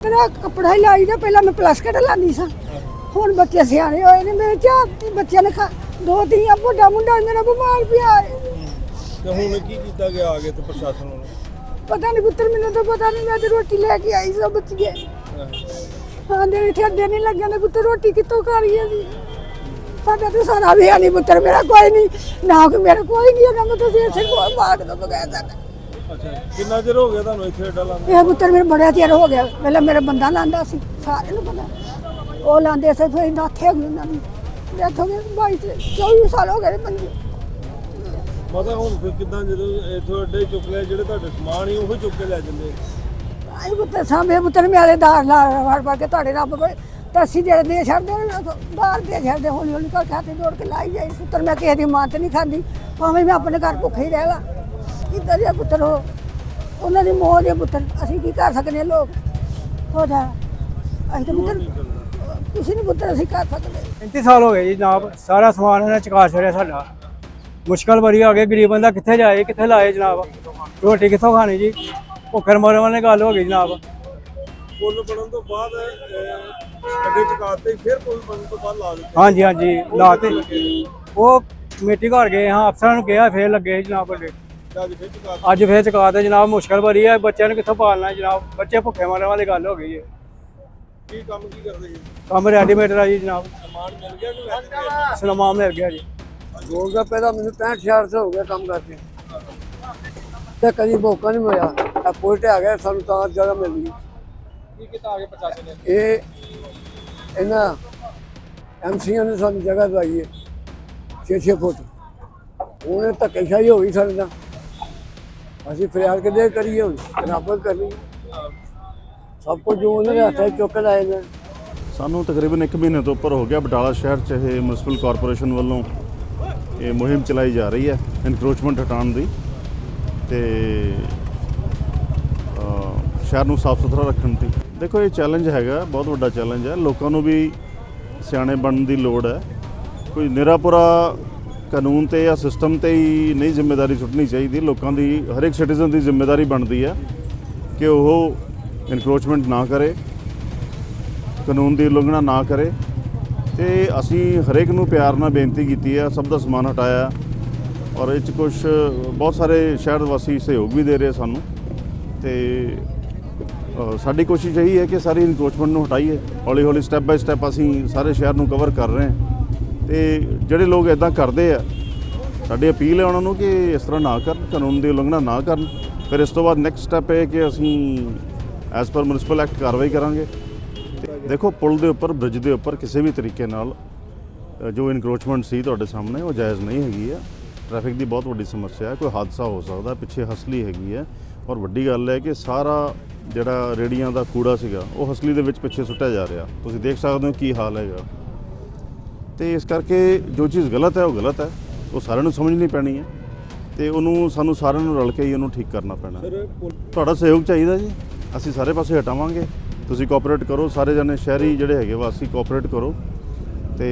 ਤੇਰਾ ਕੱਪੜਾ ਹੀ ਲਾਈ ਦਾ ਪਹਿਲਾਂ ਮੈਂ ਪਲੱਸ ਕੱਟ ਲਾਂਦੀ ਸਾਂ। ਹੁਣ ਬੱਚੇ ਸਿਆਣੇ ਹੋਏ ਨੇ ਮੇਰੇ ਤੀ ਬੱਚਿਆਂ ਨੇ ਖਾ ਦੋ ਧੀਆਂ ਵੱਡਾ ਮੁੰਡਾ ਮੇਰਾ ਬਿਮਾਰ ਪਿਆ ਹੈ। ਤੇ ਹੁਣ ਕੀ ਕੀਤਾ ਗਿਆ ਆ ਕੇ ਤੇ ਪ੍ਰਸ਼ਾਸਨ ਨੂੰ ਪਤਾ ਨਹੀਂ ਪੁੱਤਰ ਮੈਨੂੰ ਤਾਂ ਪਤਾ ਨਹੀਂ ਮੈਂ ਤੇ ਰੋਟੀ ਲੈ ਕੇ ਆਈ ਸਭ ਬੱਚੇ ਹਾਂ ਦੇ ਇੱਥੇ ਅੱਡੇ ਨਹੀਂ ਲੱਗਿਆ ਨੇ ਪੁੱਤਰ ਰੋਟੀ ਕਿੱਥੋਂ ਖਾਣੀ ਜੀ ਸਾਡਾ ਤੇ ਸਾਰਾ ਵੀ ਨਹੀਂ ਪੁੱਤਰ ਮੇਰਾ ਕੋਈ ਨਹੀਂ ਨਾ ਕਿ ਮੇਰਾ ਕੋਈ ਨਹੀਂ ਹੈਗਾ ਮੈਂ ਤੁਸੀਂ ਇਸੇ ਕੋਲ ਮਾਰ ਦੋ ਬਗੈਰ ਦਾ ਅੱਛਾ ਕਿੰਨਾ ਚਿਰ ਹੋ ਗਿਆ ਤੁਹਾਨੂੰ ਇੱਥੇ ਅੱਡਾ ਲਾਉਂਦੇ? ਇਹ ਪੁੱਤਰ ਮੇਰੇ ਬੜਾ ਚਿਰ ਹੋ ਗਿਆ। ਪਹਿਲਾਂ ਮੇਰਾ ਬੰਦਾ ਲਾਂਦਾ ਸੀ ਸਾਰਿਆਂ ਨੂੰ ਪਤਾ। ਉਹ ਲਾਂਦੇ ਸੀ ਫਿਰ ਨਾਥੇ ਹੋ ਗਈ ਉਹਨਾਂ ਨੂੰ। ਡੈਥ ਹੋ ਗਈ 22 ਤੇ 24 ਸਾਲ ਹੋ ਗਏ ਬੰਦੇ ਮਤਲਬ ਹੁਣ ਫਿਰ ਕਿਦਾਂ ਜਦੋਂ ਇੱਥੋਂ ਅੱਡੇ ਚੁੱਕ ਲਿਆ ਜਿਹੜੇ ਤੁਹਾਡੇ ਸਮਾਨ ਹੀ ਉਹ ਚੁੱਕ ਕੇ ਲੈ ਜਾਂਦੇ? ਆਈ ਪੁੱਤਰ ਸਾਹਮਣੇ ਪੁੱਤਰ ਮੇਰੇ ਦਾਰ ਲਾ ਵੜ ਵੜ ਕੇ ਤੁਹਾਡੇ ਰੱਬ ਕੋਲ ਤਾਂ ਅਸੀਂ ਜਿਹੜੇ ਦੇ ਛੱਡਦੇ ਨੇ ਬਾਹਰ ਦੇ ਛੱਡਦੇ ਹੌਲੀ ਹੌਲੀ ਕਰ ਖਾਤੇ ਜੋੜ ਕੇ ਲਾਈ ਜਾਈ। ਪੁੱਤਰ ਮੈਂ ਕਿਸੇ ਦੀ ਮਾਂ ਤੇ ਨਹੀਂ ਖਾਂਦੀ ਭਾਵੇਂ ਮੈਂ ਆਪਣੇ ਘਰ ਭੁੱਖੇ ਹੀ ਰਹਿ ਲਾ। ਕਿੱਦਾਂ ਦੇ ਪੁੱਤਰ ਉਹ? ਉਹਨਾਂ ਦੀ ਮੌਤ ਦੇ ਪੁੱਤਰ। ਅਸੀਂ ਕੀ ਕਰ ਸਕਦੇ ਹਾਂ ਲੋਕ? ਹੋ ਜਾ। ਅਸੀਂ ਤਾਂ ਪੁੱਤਰ ਕਿਸੇ ਨਹੀਂ ਪੁੱਤਰ ਅਸੀਂ ਕਰ ਸਕਦੇ। 35 ਸਾਲ ਹੋ ਗਏ ਜੀ ਜਨਾਬ। ਸਾਰਾ ਸਮਾਨ ਇਹਨਾਂ ਚਕਾ ਛੜਿਆ ਸਾਡਾ। ਮੁਸ਼ਕਲ ਬੜੀ ਆ ਗਈ ਗਰੀਬ ਬੰਦਾ ਕਿੱਥੇ ਜਾਏ ਕਿੱਥੇ ਲਾਏ ਜਨਾਬ? ਰੋਟੀ ਕਿੱਥੋਂ ਖਾਣੀ ਜੀ? ਭੁੱਖਰ ਮਰਨ ਵਾਲੀ ਗੱਲ ਹੋ ਗਈ ਜਨਾਬ। ਪੁੱਲ ਬਣਨ ਤੋਂ ਬਾਅਦ ਅੱਡੇ ਚਕਾਤੇ ਫਿਰ ਪੁੱਲ ਬਣਨ ਤੋਂ ਬਾਅਦ ਲਾ ਦਿੱਤੇ। ਹਾਂਜੀ ਹਾਂਜੀ ਲਾਤੇ। ਉਹ ਕਮੇਟੀ ਘਰ ਗਏ ਹਾਂ ਅਫਸਰਾਂ ਨੂੰ ਕਿਹਾ ਫੇਰ ਲੱਗੇ ਜਨਾਬ ਅੱਡੇ। ਅੱਜ ਫਿਰ ਫੇਰ ਚਕਾਤੇ ਜਨਾਬ ਮੁਸ਼ਕਲ ਬੜੀ ਹੈ ਬੱਚਿਆਂ ਨੂੰ ਕਿੱਥੋਂ ਪਾਲਣਾ ਜਨਾਬ? ਬੱਚੇ ਭੁੱਖੇ ਮਰਨ ਵਾਲੀ ਗੱਲ ਹੋ ਗਈ ਹੈ ਕੀ ਕੰਮ ਕੀ ਕਰਦੇ ਜੀ? ਕੰਮ ਰੈਡੀਮੇਡ ਆ ਜੀ ਜਨਾਬ। ਸਮਾਨ ਮਿਲ ਗਿਆ ਕਿ ਵੈਸੇ ਗਿਆ ਸਲਮਾਨ ਮਿਲ ਗਿਆ ਜੀ। ਹੋ ਗਿਆ ਪਹਿਲਾਂ ਮੈਨੂੰ 65 66 ਹੋ ਗਿਆ ਕੰਮ ਕਰਦੇ ਤੇ ਕਦੀ ਮੌਕਾ ਨਹੀਂ ਮਿਲਿਆ। ਆ ਪੁਲਟ ਆ ਗਿਆ ਸਾਨੂੰ ਤਾਂ ਜਗ੍ਹਾ ਮਿਲ ਗਈ। ਕੀ ਕੀਤਾ ਆਗੇ ਪ੍ਰਸ਼ਾਸਨ ਨੇ? ਇਹ ਇਹਨਾਂ ਐਮਸੀਆਂ ਨੇ ਸਾਨੂੰ ਜਗ੍ਹਾ ਦਵਾਈ ਹੈ 6-6 ਫੁੱਟ। ਉਹਨੇ ਧੱਕੇਸ਼ਾਹੀ ਹੋ ਗਈ ਸਾਡੇ ਨਾਲ। ਅਸੀਂ ਫਰਿਆਦ ਕਿਤੇ ਕਰੀਏ ਹੁਣ? ਰੱਬ ਕਰਨੀ? ਸਭ ਕੁਝ ਜੋ ਉਹਨਾਂ ਦੇ ਹੱਥਾਂ 'ਚ ਚੁੱਕ ਲਾਏ ਨੇ। ਸਾਨੂੰ ਤਕਰੀਬਨ 1 ਮਹੀਨੇ ਤੋਂ ਉੱਪਰ ਹੋ ਗਿਆ ਬਟਾਲਾ ਸ਼ਹਿਰ 'ਚ ਇਹ ਮਿਊਨਿਸਪਲ ਕਾਰਪੋਰੇਸ਼ਨ ਵੱਲੋਂ ਇਹ ਮੁਹਿੰਮ ਚਲਾਈ ਜਾ ਰਹੀ ਹੈ ਇਨਕਰੋਚਮੈਂਟ ਹਟਾਉਣ ਦੀ। ਤੇ ਸ਼ਹਿਰ ਨੂੰ ਸਾਫ਼ ਸੁਥਰਾ ਰੱਖਣ ਦੀ। ਦੇਖੋ, ਇਹ ਚੈਲੰਜ ਹੈਗਾ, ਬਹੁਤ ਵੱਡਾ ਚੈਲੰਜ ਹੈ। ਲੋਕਾਂ ਨੂੰ ਵੀ ਸਿਆਣੇ ਬਣਨ ਦੀ ਲੋੜ ਹੈ। ਕੋਈ ਨਿਰਾਪੁਰਾ ਕਾਨੂੰਨ ਤੇ ਜਾਂ ਸਿਸਟਮ ਤੇ ਹੀ ਨਹੀਂ ਜ਼ਿੰਮੇਵਾਰੀ ਸੁੱਟਣੀ ਚਾਹੀਦੀ। ਲੋਕਾਂ ਦੀ ਹਰ ਇੱਕ ਸਿਟੀਜ਼ਨ ਦੀ ਜ਼ਿੰਮੇਵਾਰੀ ਬਣਦੀ ਹੈ ਕਿ ਉਹ ਇਨਕਰੋਚਮੈਂਟ ਨਾ ਕਰੇ, ਕਾਨੂੰਨ ਦੀ ਉਲੰਘਣਾ ਨਾ ਕਰੇ। ਤੇ ਅਸੀਂ ਹਰੇਕ ਨੂੰ ਪਿਆਰ ਨਾਲ ਬੇਨਤੀ ਕੀਤੀ ਹੈ, ਸਭ ਦਾ ਸਮਾਨ ਹਟਾਇਆ। ਔਰ ਇਹ ਚ ਕੁਝ ਬਹੁਤ ਸਾਰੇ ਸ਼ਹਿਰ ਵਾਸੀ ਸਹਿਯੋਗ ਵੀ ਦੇ ਰਹੇ ਸਾਨੂੰ। ਤੇ ਸਾਡੀ ਕੋਸ਼ਿਸ਼ ਇਹੀ ਹੈ ਕਿ ਸਾਰੀ ਇਨਕਰੋਚਮੈਂਟ ਨੂੰ ਹਟਾਈਏ। ਹੌਲੀ ਹੌਲੀ ਸਟੈਪ ਬਾਈ ਸਟੈਪ ਅਸੀਂ ਸਾਰੇ ਸ਼ਹਿਰ ਨੂੰ ਕਵਰ ਕਰ ਰਹੇ ਹਾਂ। ਤੇ ਜਿਹੜੇ ਲੋਕ ਇਦਾਂ ਕਰਦੇ ਆ, ਸਾਡੀ ਅਪੀਲ ਹੈ ਉਹਨਾਂ ਨੂੰ ਕਿ ਇਸ ਤਰ੍ਹਾਂ ਨਾ ਕਰਨ, ਕਾਨੂੰਨ ਦੀ ਉਲੰਘਣਾ ਨਾ ਕਰਨ। ਫਿਰ ਇਸ ਤੋਂ ਬਾਅਦ ਨੈਕਸਟ ਸਟੈਪ ਇਹ ਕਿ ਅਸੀਂ ਐਜ਼ ਪਰ ਮਿਊਨਿਸਪਲ ਐਕਟ ਕਾਰਵਾਈ ਕਰਾਂਗੇ। ਤੇ ਦੇਖੋ, ਪੁਲ ਦੇ ਉੱਪਰ ਬ੍ਰਿਜ ਦੇ ਉੱਪਰ ਕਿਸੇ ਵੀ ਤਰੀਕੇ ਨਾਲ ਜੋ ਇਨਕਰੋਚਮੈਂਟ ਸੀ ਤੁਹਾਡੇ ਸਾਹਮਣੇ, ਉਹ ਜਾਇਜ਼ ਨਹੀਂ ਹੈਗੀ ਹੈ ਟ੍ਰੈਫਿਕ ਦੀ ਬਹੁਤ ਵੱਡੀ ਸਮੱਸਿਆ ਹੈ, ਕੋਈ ਹਾਦਸਾ ਹੋ ਸਕਦਾ, ਪਿੱਛੇ ਹਸਲੀ ਹੈਗੀ ਹੈ। ਔਰ ਵੱਡੀ ਗੱਲ ਹੈ ਕਿ ਸਾਰਾ ਜਿਹੜਾ ਰੇੜੀਆਂ ਦਾ ਕੂੜਾ ਸੀਗਾ, ਉਹ ਹਸਲੀ ਦੇ ਵਿੱਚ ਪਿੱਛੇ ਸੁੱਟਿਆ ਜਾ ਰਿਹਾ। ਤੁਸੀਂ ਦੇਖ ਸਕਦੇ ਹੋ ਕੀ ਹਾਲ ਹੈਗਾ। ਤੇ ਇਸ ਕਰਕੇ ਜੋ ਚੀਜ਼ ਗਲਤ ਹੈ ਉਹ ਗਲਤ ਹੈ। ਉਹ ਸਾਰਿਆਂ ਨੂੰ ਸਮਝਣੀ ਪੈਣੀ ਹੈ ਤੇ ਉਹਨੂੰ ਸਾਨੂੰ ਸਾਰਿਆਂ ਨੂੰ ਰਲ ਕੇ ਹੀ ਉਹਨੂੰ ਠੀਕ ਕਰਨਾ ਪੈਣਾ। ਤੁਹਾਡਾ ਸਹਿਯੋਗ ਚਾਹੀਦਾ ਜੀ। ਅਸੀਂ ਸਾਰੇ ਪਾਸੇ ਹਟਾਵਾਂਗੇ। ਤੁਸੀਂ ਕੋਆਪਰੇਟ ਕਰੋ ਸਾਰੇ ਜਣੇ ਸ਼ਹਿਰੀ ਜਿਹੜੇ ਹੈਗੇ ਵਾਸੀ ਕੋਆਪਰੇਟ ਕਰੋ ਤੇ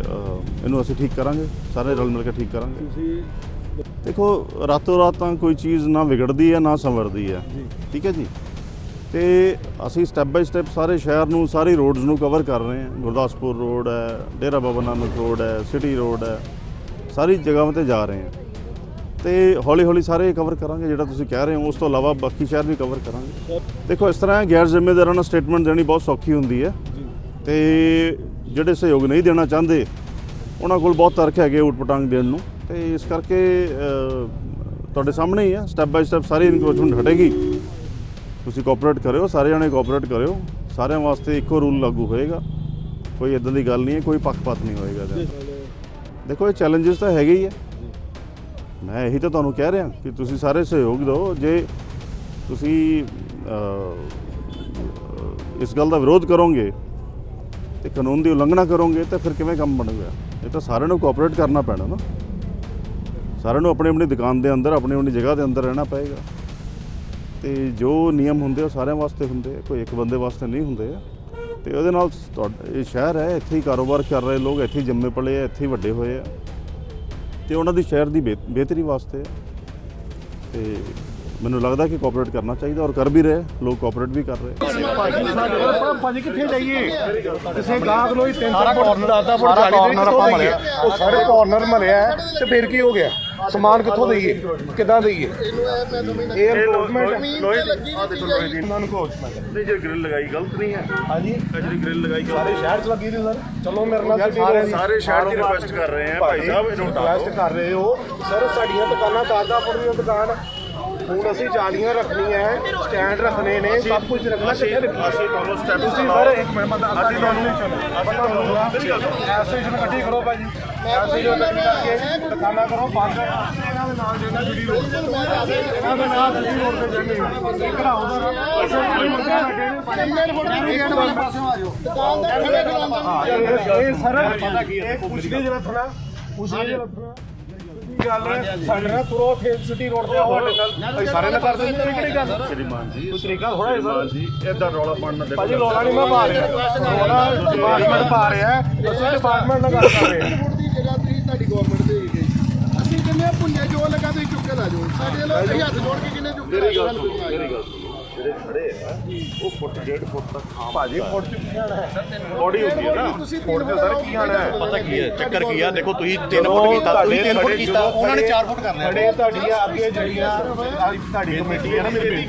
ਅਹ, ਇਹਨੂੰ ਅਸੀਂ ਠੀਕ ਕਰਾਂਗੇ। ਸਾਰੇ ਰਲ ਮਿਲ ਕੇ ਠੀਕ ਕਰਾਂਗੇ। ਤੁਸੀਂ ਦੇਖੋ ਰਾਤੋਂ ਰਾਤ ਤਾਂ ਕੋਈ ਚੀਜ਼ ਨਾ ਵਿਗੜਦੀ ਹੈ ਨਾ ਸੰਵਰਦੀ ਹੈ। ਠੀਕ ਹੈ ਜੀ? ਤੇ ਅਸੀਂ ਸਟੈਪ ਬਾਈ ਸਟੈਪ ਸਾਰੇ ਸ਼ਹਿਰ ਨੂੰ, ਸਾਰੇ ਰੋਡਸ ਨੂੰ ਕਵਰ ਕਰ ਰਹੇ ਹਾਂ। ਗੁਰਦਾਸਪੁਰ ਰੋਡ ਹੈ, ਡੇਰਾ ਬਾਬਾ ਨਾਨਕ ਰੋਡ ਹੈ ਸਿਟੀ ਰੋਡ ਹੈ, ਸਾਰੀ ਜਗ੍ਹਾਵਾਂ ਤੇ ਜਾ ਰਹੇ ਹਾਂ। ਤੇ ਹੌਲੀ ਹੌਲੀ ਸਾਰੇ ਕਵਰ ਕਰਾਂਗੇ, ਜਿਹੜਾ ਤੁਸੀਂ ਕਹਿ ਰਹੇ ਹੋ, ਉਸ ਤੋਂ ਇਲਾਵਾ ਬਾਕੀ ਸ਼ਹਿਰ ਵੀ ਕਵਰ ਕਰਾਂਗੇ। ਦੇਖੋ, ਇਸ ਤਰ੍ਹਾਂ ਗੈਰ ਜ਼ਿੰਮੇਦਾਰਾਂ ਨਾਲ ਸਟੇਟਮੈਂਟ ਦੇਣੀ ਬਹੁਤ ਸੌਖੀ ਹੁੰਦੀ ਹੈ। ਤੇ ਜਿਹੜੇ ਸਹਿਯੋਗ ਨਹੀਂ ਦੇਣਾ ਚਾਹੁੰਦੇ, ਉਹਨਾਂ ਕੋਲ ਬਹੁਤ ਤਰਕ ਹੈਗੇ ਉਟਪਟਾਂਗ ਦੇਣ ਨੂੰ। ਤੇ ਇਸ ਕਰਕੇ ਤੁਹਾਡੇ ਸਾਹਮਣੇ ਹੀ ਹੈ ਸਟੈਪ ਬਾਈ ਸਟੈਪ ਸਾਰੀ ਇਨਕਰੋਚਮੈਂਟ ਹਟੇਗੀ। ਤੁਸੀਂ ਕੋਆਪਰੇਟ ਕਰਿਓ ਸਾਰੇ ਜਣੇ ਕੋਆਪਰੇਟ ਕਰਿਓ। ਸਾਰਿਆਂ ਵਾਸਤੇ ਇੱਕੋ ਰੂਲ ਲਾਗੂ ਹੋਏਗਾ। ਕੋਈ ਇਦਾਂ ਦੀ ਗੱਲ ਨਹੀਂ ਹੈ ਕੋਈ ਪੱਖਪਾਤ ਨਹੀਂ ਹੋਏਗਾ ਇਹਦੇ। ਅੰਦਰ। ਦੇਖੋ ਇਹ ਚੈਲੰਜਸ ਤਾਂ ਹੈਗੇ ਹੀ ਹੈ। ਮੈਂ ਇਹੀ ਤਾਂ ਤੁਹਾਨੂੰ ਕਹਿ ਰਿਹਾ ਕਿ ਤੁਸੀਂ ਸਾਰੇ ਸਹਿਯੋਗ ਦਿਓ। ਜੇ ਤੁਸੀਂ ਅਹ, ਇਸ ਗੱਲ ਦਾ ਵਿਰੋਧ ਕਰੋਗੇ ਤੇ ਕਾਨੂੰਨ ਦੀ ਉਲੰਘਣਾ ਕਰੋਗੇ ਤਾਂ ਫਿਰ ਕਿਵੇਂ ਕੰਮ ਬਣੂਗਾ? ਇਹ ਤਾਂ ਸਾਰਿਆਂ ਨੂੰ ਕੋਆਪਰੇਟ ਕਰਨਾ ਪੈਣਾ ਨਾ। ਸਾਰਿਆਂ ਨੂੰ ਆਪਣੀ ਆਪਣੀ ਦੁਕਾਨ ਦੇ ਅੰਦਰ ਆਪਣੀ ਆਪਣੀ ਜਗ੍ਹਾ ਦੇ ਅੰਦਰ ਰਹਿਣਾ ਪਏਗਾ। ਤੇ ਜੋ ਨਿਯਮ ਹੁੰਦੇ ਆ, ਉਹ ਸਾਰਿਆਂ ਵਾਸਤੇ ਹੁੰਦੇ ਕੋਈ ਇੱਕ ਬੰਦੇ ਵਾਸਤੇ ਨਹੀਂ ਹੁੰਦੇ ਆ। ਤੇ ਉਹਦੇ ਨਾਲ ਤੁਹਾਡਾ ਇਹ ਸ਼ਹਿਰ ਹੈ ਇੱਥੇ ਹੀ ਕਾਰੋਬਾਰ ਕਰ ਰਹੇ ਲੋਕ ਇੱਥੇ ਹੀ ਜੰਮੇ ਪਲੇ ਆ ਇੱਥੇ ਹੀ ਵੱਡੇ ਹੋਏ ਆ। ਤੇ ਉਹਨਾਂ ਦੀ ਸ਼ਹਿਰ ਦੀ ਬਿਹ- ਬਿਹਤਰੀ ਵਾਸਤੇ। ਤੇ ਮੈਨੂੰ ਲੱਗਦਾ ਕਿ ਕੋਆਪਰੇਟ ਕਰਨਾ ਚਾਹੀਦਾ ਔਰ ਕਰ ਵੀ ਰਹੇ ਲੋਕ ਕੋਆਪਰੇਟ ਵੀ ਕਰ ਰਹੇ। ਭਾਜੀ ਕਿੱਥੇ ਜਾਈਏ? ਕਿਸੇ ਗਾਹਕ ਨੂੰ ਹੀ ਤਿੰਨ ਸਾਰਾ ਕਾਰਨਰ ਆਦਾ ਫੁੱਟ ਜਾਲੀ ਦੇ ਕਿੱਥੋਂ ਦਈਏ ਉਹ ਸਾਰੇ ਕਾਰਨਰ ਮਲਿਆ ਤੇ ਫਿਰ ਕੀ ਹੋ ਗਿਆ? ਸਮਾਨ ਕਿੱਥੋਂ ਦਈਏ? ਕਿੱਦਾਂ ਦਈਏ? ਇਹ ਐਨਫੋਰਸਮੈਂਟ ਉਹਨਾਂ ਨੂੰ ਕੋਚ ਨਹੀਂ ਜੇ ਗ੍ਰਿਲ ਲਗਾਈ ਗਲਤ ਨਹੀਂ ਹੈ। ਹਾਂਜੀ। ਜਿਹੜੀ ਗ੍ਰਿਲ ਲਗਾਈ ਸਾਰੇ ਸ਼ਹਿਰ ਚ ਲੱਗੀ ਦੀ ਸਰ। ਚਲੋ ਮੇਰੇ ਨਾਲ ਸਿੱਧੀ ਸਾਰੇ ਰੋਡ- ਸਾਰੇ ਸ਼ਹਿਰ ਦੀ ਰਿਕੁਐਸਟ ਕਰ ਰਹੇ ਆ ਭਾਈ ਸਾਹਿਬ ਇਹਨੂੰ ਹਟਾ ਰਿਕੁਐਸਟ ਕਰ ਰਹੇ ਹੋ। ਸਰ ਸਾਡੀਆਂ ਦੁਕਾਨਾਂ ਦੀਆਂ ਦੁਕਾਨ। ਹੁਣ ਅਸੀਂ ਜਾਲੀਆਂ ਰੱਖਣੀਆਂ ਸਟੈਂਡ ਰੱਖਣੇ ਨੇ ਸਭ ਕੁਝ ਰੱਖਣਾ ਕਿੱਥੇ ਰੱਖੀਏ ਅਸੀਂ ਤੁਹਾਨੂੰ ਸਟੈਪ ਤੁਸੀਂ ਸਰ ਇੱਕ ਮਿੰਟ ਬੰਦਾ ਅਸੀਂ ਤੁਹਾਨੂੰ ਅਸੀਂ ਤੁਹਾਨੂੰ ਐਸੋਸੀਏਸ਼ਨ ਇਕੱਠੀ ਕਰੋ ਕਰਕੇ ਦੁਕਾਨਾਂ ਕਰੋ ਬੰਦ ਇਹਨਾਂ ਦੇ ਨਾਲ ਜਿਹੜਾ ਜੁੜੀ ਰੋਡ ਇਹਨਾਂ ਦੇ ਨਾਲ ਜੁੜੀ ਰੋਡ ਤੇ ਜਾਂਦੇ ਘਰਾਓ ਦਾ ਇਹ ਸਰ ਪਤਾ ਕੀ ਹੈ ਪੁੱਛਦੇ ਜਰਾ ਥਣਾ ਪੁੱਛਦੇ ਜਰਾ ਥਣਾ ਗੱਲ ਸਾਡੇ ਨਾਲ ਤੁਰੋ ਫੇਸ ਸਿਟੀ ਰੋਡ ਤੇ ਆਓ ਨਾਲ। ਸਾਰੇ ਨਾਲ ਕਰ ਦਿੰਦੇ। ਕਿਹੜੀ ਗੱਲ? ਸ਼੍ਰੀਮਾਨ ਜੀ ਕੋਈ ਤਰੀਕਾ ਥੋੜਾ ਹੈ ਜੀ ਇਦਾਂ ਰੌਲਾ ਪਾਉਣ ਨਾ ਦੇਖੋ ਭਾਜੀ ਨਹੀਂ ਮੈਂ ਪਾ ਰਿਹਾ। ਲੋਲਾ ਡਿਪਾਰਟਮੈਂਟ ਪਾ ਰਿਹਾ। ਅਸੀਂ ਡਿਪਾਰਟਮੈਂਟ ਨਾਲ ਗੱਲ ਕਰ ਰਹੇ ਹਾਂ ਦੀ ਜਗ੍ਹਾ ਤੁਸੀਂ ਤੁਹਾਡੀ ਗਵਰਨਮੈਂਟ ਦੇ ਗਈ ਅਸੀਂ ਕਹਿੰਦੇ ਆ ਪੁੰਨੇ ਜੋ ਲੱਗਾ ਤੁਸੀਂ ਚੁੱਕ ਲਾ ਜਾਓ। ਸਾਡੇ ਵੱਲੋਂ ਅਸੀਂ ਹੱਥ ਜੋੜ ਕੇ ਕਿੰਨੇ ਚੁੱਕ ਮੇਰੀ ਗੱਲ ਸੁਣੋ ਮੇਰੀ ਗੱਲ ਸੁਣੋ। ਜਿਹੜੇ ਖੜੇ ਆ ਉਹ ਫੁੱਟ ਡੇਢ ਫੁੱਟ ਤੱਕ ਆਮ ਭਾਜੀ ਫੁੱਟ ਚੁੱਕੀ ਜਾਣਾ ਹੈ। ਬੋਡੀ ਹੁੰਦੀ ਹੈ ਨਾ। ਤੁਸੀਂ ਫੁੱਟ ਤੇ ਸਰ ਕੀ ਆਣਾ ਹੈ? ਪਤਾ ਕੀ ਹੈ ਚੱਕਰ ਕੀ ਆ? ਦੇਖੋ ਤੁਸੀਂ 3 ਫੁੱਟ ਕੀਤਾ ਤੁਸੀਂ 3 ਫੁੱਟ ਕੀਤਾ ਉਹਨਾਂ ਨੇ 4 ਫੁੱਟ ਕਰ ਲਿਆ ਖੜੇ ਤੁਹਾਡੀਆਂ ਅੱਗੇ ਜਿਹੜੀਆਂ ਤੁਹਾਡੀ ਕਮੇਟੀ ਹੈ ਨਾ ਮੇਰੀ ਬੇਟੀ।